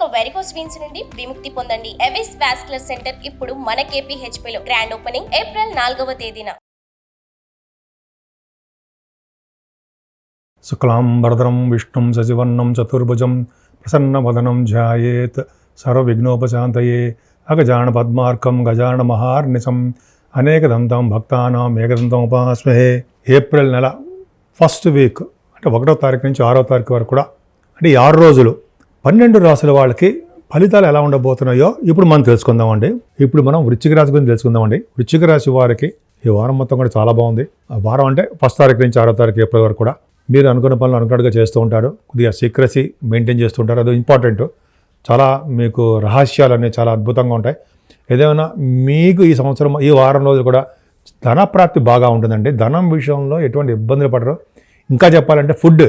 ఇక varicose veins నుండి విముక్తి పొందండి. ఎవిస్ వాస్కులర్ సెంటర్ ఇప్పుడు మన KPHP లో గ్రాండ్ ఓపెనింగ్ ఏప్రిల్ నాలుగవ తేదీన. శుక్లాంబరధరం విష్ణుం సజివర్ణం చతుర్భుజం ప్రసన్నవదనం ధ్యాయేత్ సర్వవిఘ్నోపశాంతయే అగజాన పద్మార్కం గజాన మహార్నిశం అనేకదంతం భక్తానాం ఏకదంతం ఉపాస్మహే ఏప్రిల్ నెల ఫస్ట్ వీక్ అంటే ఒకటో తారీఖు నుంచి ఆరో తారీఖు వరకు కూడా అంటే ఈ ఆరు రోజులు పన్నెండు రాసుల వాళ్ళకి ఫలితాలు ఎలా ఉండబోతున్నాయో ఇప్పుడు మనం తెలుసుకుందామండి. ఇప్పుడు మనం వృశ్చిక రాశి గురించి తెలుసుకుందామండి. వృశ్చిక రాశి వారికి ఈ వారం మొత్తం కూడా చాలా బాగుంది. ఆ వారం అంటే ఫస్ట్ తారీఖు నుంచి ఆరో తారీఖు ఏప్రిల్ వరకు కూడా మీరు అనుకున్న పనులు అనుకున్నట్టుగా చేస్తూ ఉంటారు. కొద్దిగా సీక్రసీ మెయింటైన్ చేస్తూ ఉంటారు. అది ఇంపార్టెంట్. చాలా మీకు రహస్యాలు అనేవి చాలా అద్భుతంగా ఉంటాయి. ఏదైనా మీకు ఈ సంవత్సరం ఈ వారం రోజులు కూడా ధనప్రాప్తి బాగా ఉంటుందండి. ధనం విషయంలో ఎటువంటి ఇబ్బందులు పడరు. ఇంకా చెప్పాలంటే ఫుడ్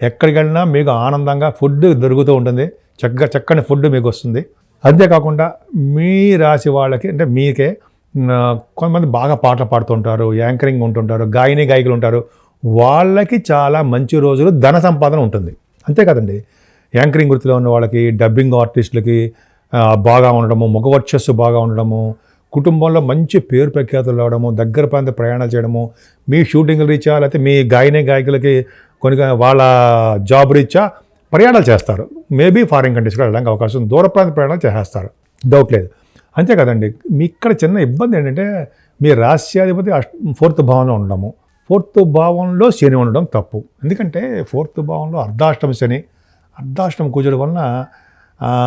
ఎక్కడికి వెళ్ళినా మీకు ఆనందంగా ఫుడ్ దొరుకుతూ ఉంటుంది. చక్కగా చక్కని ఫుడ్ మీకు వస్తుంది. అంతేకాకుండా మీ రాశి వాళ్ళకి అంటే మీకే కొంతమంది బాగా పాటలు పాడుతుంటారు యాంకరింగ్ ఉంటుంటారు గాయని గాయకులు ఉంటారు. వాళ్ళకి చాలా మంచి రోజులు ధన సంపాదన ఉంటుంది. అంతే కదండి. యాంకరింగ్ వృత్తిలో ఉన్న వాళ్ళకి డబ్బింగ్ ఆర్టిస్టులకి బాగా ఉండడము మగవర్చస్సు బాగా ఉండడము కుటుంబంలో మంచి పేరు ప్రఖ్యాతులు రావడము దగ్గర ప్రాంత ప్రయాణాలు చేయడము మీ షూటింగ్ రీత్యా లేకపోతే మీ గాయని గాయకులకి కొన్ని వాళ్ళ జాబ్ రీత్యా ప్రయాణాలు చేస్తారు. మేబీ ఫారిన్ కంట్రీస్కి వెళ్ళడానికి అవకాశం దూర ప్రాంత ప్రయాణాలు చేస్తారు. డౌట్ లేదు. అంతే కదండి. మీ ఇక్కడ చిన్న ఇబ్బంది ఏంటంటే మీ రాష్ట్రాధిపతి అష్ట ఫోర్త్ భావంలో ఉండడము. ఫోర్త్ భావంలో శని ఉండడం తప్పు. ఎందుకంటే ఫోర్త్ భావంలో అర్ధాష్టమ శని అర్ధాష్టమ కూజడం వలన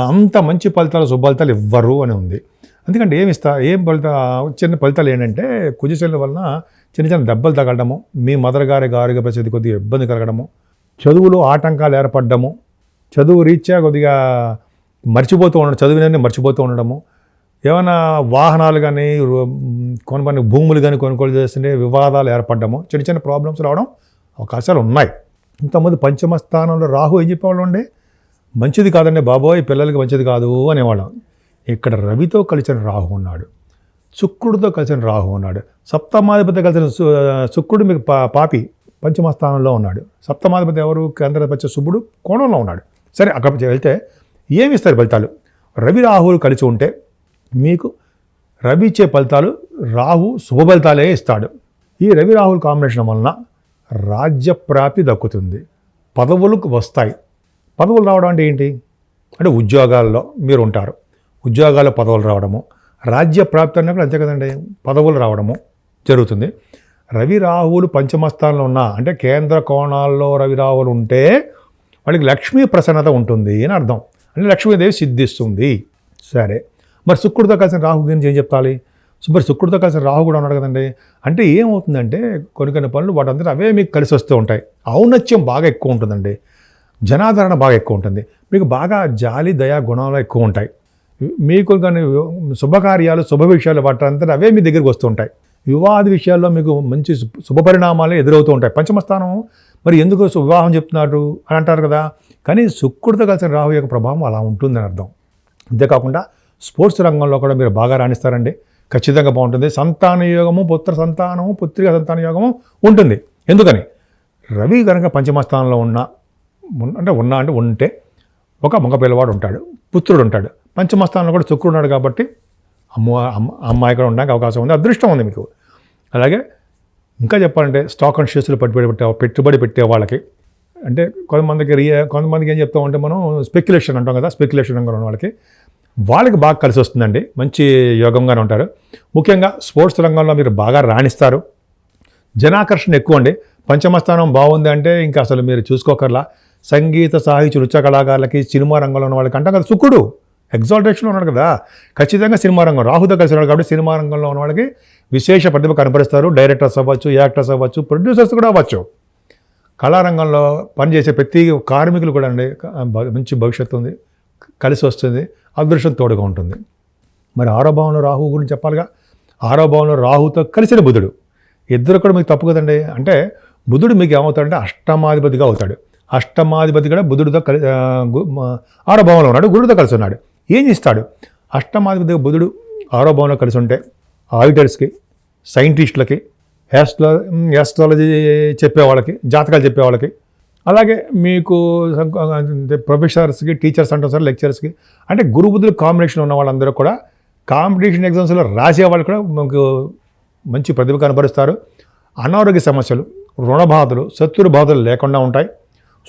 అంత మంచి ఫలితాలు శుభఫలితాలు ఇవ్వరు అని ఉంది. ఎందుకంటే ఏమి ఇస్తా ఏం ఫలిత చిన్న ఫలితాలు ఏంటంటే కుజశనుల వలన చిన్న చిన్న దెబ్బలు తగలడము మీ మదర్ గారి గారిగా ప్రసిద్ధి కొద్దిగా ఇబ్బంది కలగడము చదువులో ఆటంకాలు ఏర్పడడము చదువు రీత్యా కొద్దిగా మర్చిపోతూ ఉండడం చదువునని మర్చిపోతూ ఉండడము ఏమైనా వాహనాలు కానీ కొనమని భూములు కానీ కొనుగోలు చేస్తుంటే వివాదాలు ఏర్పడము చిన్న చిన్న ప్రాబ్లమ్స్ రావడం అవకాశాలు ఉన్నాయి. ఇంతకుముందు పంచమ స్థానంలో రాహు ఏం చెప్పేవాళ్ళు ఉండే? మంచిది కాదండి బాబోయ్ పిల్లలకి మంచిది కాదు అనేవాళ్ళం. ఇక్కడ రవితో కలిసిన రాహు ఉన్నాడు. శుక్రుడితో కలిసిన రాహు ఉన్నాడు. సప్తమాధిపతి కలిసిన శుక్రుడు మీకు పా పాపి పంచమ స్థానంలో ఉన్నాడు. సప్తమాధిపతి ఎవరు? కేంద్రపతి శుభుడు కోణంలో ఉన్నాడు. సరే అక్కడ వెళ్తే ఏమి ఇస్తారు ఫలితాలు? రవి రాహువులు కలిసి ఉంటే మీకు రవి ఇచ్చే ఫలితాలు రాహు శుభ ఫలితాలే ఇస్తాడు. ఈ రవి రాహుల్ కాంబినేషన్ వలన రాజ్యప్రాప్తి దక్కుతుంది. పదవులకు వస్తాయి. పదవులు రావడం అంటే ఏంటి? అంటే ఉద్యోగాల్లో మీరు ఉంటారు. ఉద్యోగాల పదవులు రావడము రాజ్య ప్రాప్తి అన్నప్పుడు అంతే కదండి పదవులు రావడము జరుగుతుంది. రవి రాహువులు పంచమస్థానంలో ఉన్న అంటే కేంద్ర కోణాల్లో రవి రాహువులు ఉంటే వాళ్ళకి లక్ష్మీ ప్రసన్నత ఉంటుంది అని అర్థం. అంటే లక్ష్మీదేవి సిద్ధిస్తుంది. సరే. మరి శుక్రుడితో కలిసిన రాహు గురించి ఏం చెప్పాలి? మరి శుక్రుడితో కలిసిన రాహు కూడా ఉన్నాడు కదండి. అంటే ఏమవుతుందంటే కొన్ని కొన్ని పనులు వాటంతా అవే మీకు కలిసి వస్తూ ఉంటాయి. ఔన్నత్యం బాగా ఎక్కువ ఉంటుందండి. జనాదరణ బాగా ఎక్కువ ఉంటుంది. మీకు బాగా జాలి దయా గుణాలు ఎక్కువ ఉంటాయి. మీకు కానీ శుభకార్యాలు శుభ విషయాలు పట్టంతా అవే మీ దగ్గరికి వస్తూ ఉంటాయి. వివాహ విషయాల్లో మీకు మంచి శుభ- శుభ పరిణామాలు ఎదురవుతూ ఉంటాయి. పంచమస్థానం మరి ఎందుకు వివాహం చెప్తున్నారు అని అంటారు కదా? కానీ శుక్రుడితో కలిసిన రాహు యొక్క ప్రభావం అలా ఉంటుందని అర్థం. అంతేకాకుండా స్పోర్ట్స్ రంగంలో కూడా మీరు బాగా రాణిస్తారండి. ఖచ్చితంగా బాగుంటుంది. సంతాన యోగము పుత్ర సంతానము పుత్రిక సంతాన యోగము ఉంటుంది. ఎందుకని? రవి కనుక పంచమస్థానంలో ఉన్న ఉన్న- అంటే ఉన్నా అంటే ఉంటే ఒక మగ పిల్లవాడు ఉంటాడు పుత్రుడు ఉంటాడు. పంచమస్థానంలో కూడా శుక్రుడు ఉన్నాడు కాబట్టి అమ్మ అమ్మ అమ్మాయి కూడా ఉండడానికి అవకాశం ఉంది అదృష్టం ఉంది మీకు. అలాగే ఇంకా చెప్పాలంటే స్టాక్ అండ్ షేర్స్లో పెట్టుబడి పెట్టే పెట్టుబడి పెట్టే వాళ్ళకి అంటే కొంతమందికి రియా కొంతమందికి ఏం చెప్తామంటే మనం స్పెక్యులేషన్ అంటాం కదా స్పెక్యులేషన్ రంగంలో ఉన్న వాళ్ళకి వాళ్ళకి బాగా కలిసి వస్తుందండి మంచి యోగంగానే ఉంటారు. ముఖ్యంగా స్పోర్ట్స్ రంగంలో మీరు బాగా రాణిస్తారు. జనాకర్షణ ఎక్కువ అండి పంచమస్థానం బాగుంది అంటే ఇంకా అసలు మీరు చూసుకోకర్లా. సంగీత సాహిత్య నృత్య కళాకారులకి సినిమా రంగంలో ఉన్న వాళ్ళకి అంటాం కదా శుక్రుడు ఎగ్జాల్టేషన్లో ఉన్నాడు కదా. ఖచ్చితంగా సినిమా రంగం రాహుతో కలిసి ఉన్నాడు కాబట్టి సినిమా రంగంలో ఉన్న వాళ్ళకి విశేష ప్రతిభ కనపరుస్తారు. డైరెక్టర్స్ అవ్వచ్చు యాక్టర్స్ అవ్వచ్చు ప్రొడ్యూసర్స్ కూడా అవ్వచ్చు. కళారంగంలో పనిచేసే ప్రతి కార్మికులు కూడా అండి మంచి భవిష్యత్తు ఉంది కలిసి వస్తుంది అదృష్టం తోడుగా ఉంటుంది. మరి ఆరో భావంలో రాహు గురించి చెప్పాలిగా? ఆరో భావంలో రాహుతో కలిసిన బుధుడు. ఇద్దరు కూడా మీకు తప్పు కదండి. అంటే బుధుడు మీకు ఏమవుతాడంటే అష్టమాధిపతిగా అవుతాడు. అష్టమాధిపతి కూడా బుధుడితో కలి ఆ, ఆరో భావంలో ఉన్నాడు గురుడితో కలిసి ఉన్నాడు. ఏం చేస్తాడు? అష్టమాధిపతి బుధుడు ఆరో భావంలో కలిసి ఉంటే ఆడిటర్స్కి సైంటిస్టులకి యాస్ట్రా యాస్ట్రాలజీ చెప్పే వాళ్ళకి జాతకాలు చెప్పే వాళ్ళకి అలాగే మీకు ప్రొఫెసర్స్కి టీచర్స్ అంటారు సార్ లెక్చరర్స్కి అంటే గురు బుద్ధులు కాంబినేషన్ ఉన్న వాళ్ళందరూ కూడా కాంపిటీషన్ ఎగ్జామ్స్లో రాసే వాళ్ళు కూడా మనకు మంచి ప్రతిభ కనబరుస్తారు అనారోగ్య సమస్యలు రుణ బాధలు శత్రు బాధలు లేకుండా ఉంటాయి.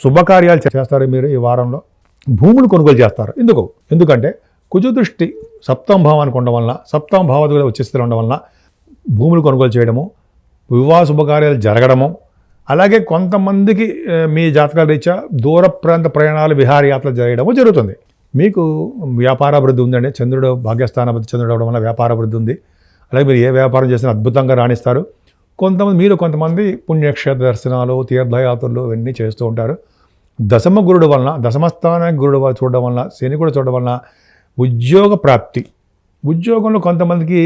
శుభకార్యాలు చేస్తారు మీరు ఈ వారంలో. భూములు కొనుగోలు చేస్తారు. ఎందుకు? ఎందుకంటే కుజ దృష్టి భావానికి ఉండడం వలన సప్తం భావాలు వచ్చే స్థితిలో ఉండడం వలన భూములు కొనుగోలు చేయడము వివాహ శుభకార్యాలు జరగడము అలాగే కొంతమందికి మీ జాతకాల రీత్యా దూర ప్రాంత ప్రయాణాలు విహారయాత్రలు చేయడము జరుగుతుంది. మీకు వ్యాపారాభివృద్ధి ఉందండి. చంద్రుడు భాగ్యస్థానాభివృద్ధి చంద్రుడు అవడం వల్ల వ్యాపారాభివృద్ధి ఉంది. అలాగే మీరు ఏ వ్యాపారం చేసినా అద్భుతంగా రాణిస్తారు. కొంతమంది మీరు కొంతమంది పుణ్యక్షేత్ర దర్శనాలు తీర్థయాత్రలు ఇవన్నీ చేస్తూ ఉంటారు. దశమ గురుడు వలన దశమస్థాన గురుడు వల్ల చూడడం వలన శని కూడా చూడడం వలన ఉద్యోగ ప్రాప్తి. ఉద్యోగంలో కొంతమందికి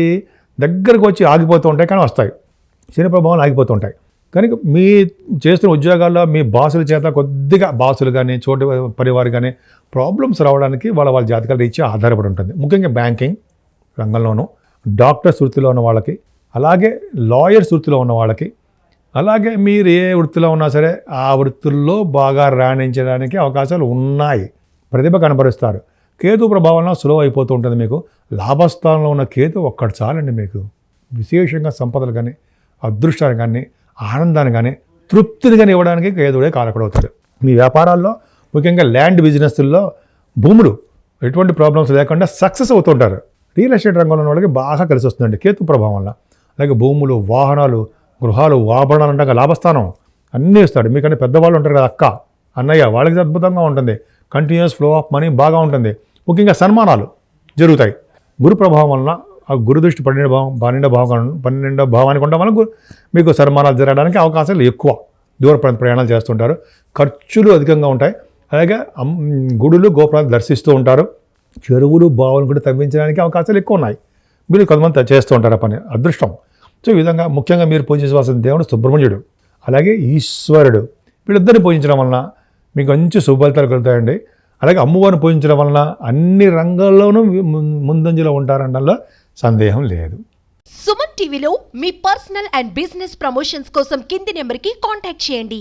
దగ్గరకు వచ్చి ఆగిపోతూ ఉంటాయి కానీ వస్తాయి. శని ప్రభావం ఆగిపోతూ ఉంటాయి. కనుక మీ చేస్తున్న ఉద్యోగాల్లో మీ బాసుల చేత కొద్దిగా బాసులు కానీ చోటు పరివారు కానీ ప్రాబ్లమ్స్ రావడానికి వాళ్ళ వాళ్ళ జాతకాల రీత్యా ఆధారపడి ఉంటుంది. ముఖ్యంగా బ్యాంకింగ్ రంగంలోనూ డాక్టర్స్ వృత్తిలో ఉన్న వాళ్ళకి అలాగే లాయర్స్ వృత్తిలో ఉన్న వాళ్ళకి అలాగే మీరు ఏ వృత్తిలో ఉన్నా సరే ఆ వృత్తుల్లో బాగా రాణించడానికి అవకాశాలు ఉన్నాయి. ప్రతిభ కనపరుస్తారు కేతు ప్రభావంలో సులువు అయిపోతూ ఉంటుంది మీకు. లాభస్థానంలో ఉన్న కేతు ఒక్కటి చాలండి మీకు. విశేషంగా సంపదలు కానీ అదృష్టాన్ని కానీ ఆనందాన్ని కానీ తృప్తిని కానీ ఇవ్వడానికి కేతుడే కారకుడవుతాడు మీ వ్యాపారాల్లో ముఖ్యంగా ల్యాండ్ బిజినెస్ల్లో భూములు ఎటువంటి ప్రాబ్లమ్స్ లేకుండా సక్సెస్ అవుతుంటారు రియల్ ఎస్టేట్ రంగంలో ఉన్న వాళ్ళకి బాగా కలిసి వస్తుందండి కేతు ప్రభావం వల్ల అలాగే భూములు వాహనాలు గృహాలు ఆభరణాలు ఉండగా లాభస్థానం అన్నీ ఇస్తాడు. మీకంటే పెద్దవాళ్ళు ఉంటారు కదా అక్క అన్నయ్య వాళ్ళకి అద్భుతంగా ఉంటుంది. కంటిన్యూస్ ఫ్లో ఆఫ్ మనీ బాగా ఉంటుంది. ముఖ్యంగా సన్మానాలు జరుగుతాయి. గురు ప్రభావం వలన ఆ గురు దృష్టి పన్నెండు భావం పన్నెండో భావం పన్నెండో భావానికి ఉండడం వల్ల మీకు సన్మానాలు జరగడానికి అవకాశాలు ఎక్కువ. దూర ప్రయాణాలు చేస్తుంటారు. ఖర్చులు అధికంగా ఉంటాయి. అలాగే గుడులు గోపురాలు దర్శిస్తూ ఉంటారు. చెరువులు బావులు కూడా తవ్వించడానికి అవకాశాలు ఎక్కువ ఉన్నాయి. మీరు కొంతమంది చేస్తూ ఉంటారు ఆ పని. అదృష్టం. సో ఈ విధంగా ముఖ్యంగా మీరు పూజించవలసిన దేవుడు సుబ్రహ్మణ్యుడు అలాగే ఈశ్వరుడు. వీళ్ళిద్దరిని పూజించడం వలన మీకు మంచి శుభఫలితాలు కలుగుతాయండి. అలాగే అమ్మవారిని పూజించడం వలన అన్ని రంగాల్లోనూ ముందంజలో ఉంటారనడంలో సందేహం లేదు. సుమన్ టీవీలో మీ పర్సనల్ అండ్ బిజినెస్ ప్రమోషన్స్ కోసం కింది నెంబర్కి కాంటాక్ట్ చేయండి.